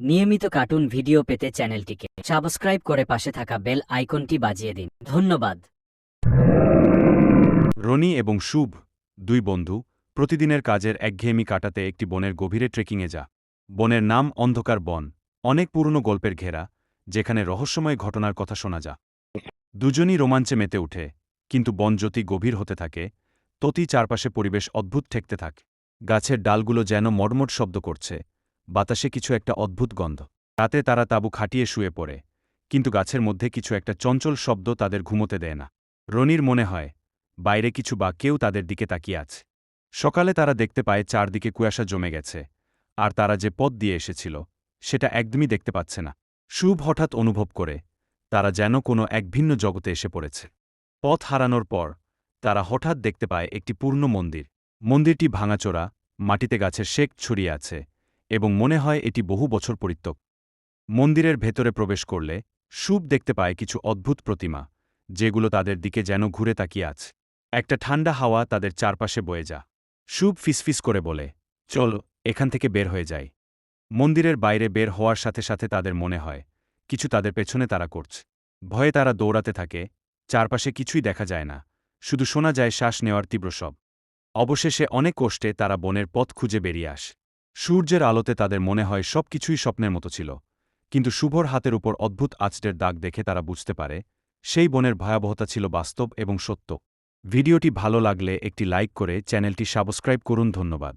নিয়মিত cartoon video পেতে চ্যানেলটিকে সাবস্ক্রাইব করে পাশে থাকা বেল আইকনটি বাজিয়ে দিন। ধন্যবাদ। রনি এবং শুভ, দুই বন্ধু, প্রতিদিনের কাজের একঘেয়েমি কাটাতে একটি বনের গভীরে ট্রেকিংয়ে যা। বনের নাম অন্ধকার বন, অনেক পুরনো গল্পের ঘেরা, যেখানে রহস্যময় ঘটনার কথা শোনা যা। দুজনই রোমাঞ্চে মেতে উঠে কিন্তু বন যতি গভীর হতে থাকে, ততই চারপাশে পরিবেশ অদ্ভুত ঠেকতে থাকে। গাছের ডালগুলো যেন মটমট শব্দ করছে বাতাসে কিছু একটা অদ্ভুত গন্ধ। রাতে তারা তাঁবু খাটিয়ে শুয়ে পড়ে, কিন্তু গাছের মধ্যে কিছু একটা চঞ্চল শব্দ তাদের ঘুমোতে দেয় না। রনির মনে হয়, বাইরে কিছু বা কেউ তাদের দিকে তাকিয়ে আছে। সকালে তারা দেখতে পায় চারদিকে কুয়াশা জমে গেছে, আর তারা যে পথ দিয়ে এসেছিল, সেটা একদমই দেখতে পাচ্ছে না। শুভ হঠাৎ অনুভব করে, তারা যেন কোনো এক ভিন্ন জগতে এসে পড়েছে। পথ হারানোর পর, তারা হঠাৎ দেখতে পায় একটি পূর্ণ মন্দির। মন্দিরটি ভাঙাচোরা, মাটিতে গাছের শেক ছড়িয়ে আছে এবং মনে হয় এটি বহু বছর পরিত্যক মন্দিরের ভেতরে প্রবেশ করলে শুভ দেখতে পায় কিছু অদ্ভুত প্রতিমা, যেগুলো তাদের দিকে যেন ঘুরে তাকিয়ে আছে। একটা ঠান্ডা হাওয়া তাদের চারপাশে বয়ে যা। শুভ ফিসফিস করে বলে, চল, এখান থেকে বের হয়ে যাই। মন্দিরের বাইরে বের হওয়ার সাথে সাথে তাদের মনে হয়, কিছু তাদের পেছনে তারা করছে। ভয়ে তারা দৌড়াতে থাকে, চারপাশে কিছুই দেখা যায় না, শুধু শোনা যায় শ্বাস নেওয়ার তীব্র সব অবশেষে অনেক কষ্টে তারা বনের পথ খুঁজে বেরিয়ে আসে। সূর্যের আলোতে তাদের মনে হয় সব কিছুই স্বপ্নের মতো ছিল। কিন্তু শুভর হাতের উপর অদ্ভুত আচটের দাগ দেখে তারা বুঝতে পারে, সেই বনের ভয়াবহতা ছিল বাস্তব এবং সত্য। ভিডিওটি ভালো লাগলে একটি লাইক করে চ্যানেলটি সাবস্ক্রাইব করুন, ধন্যবাদ।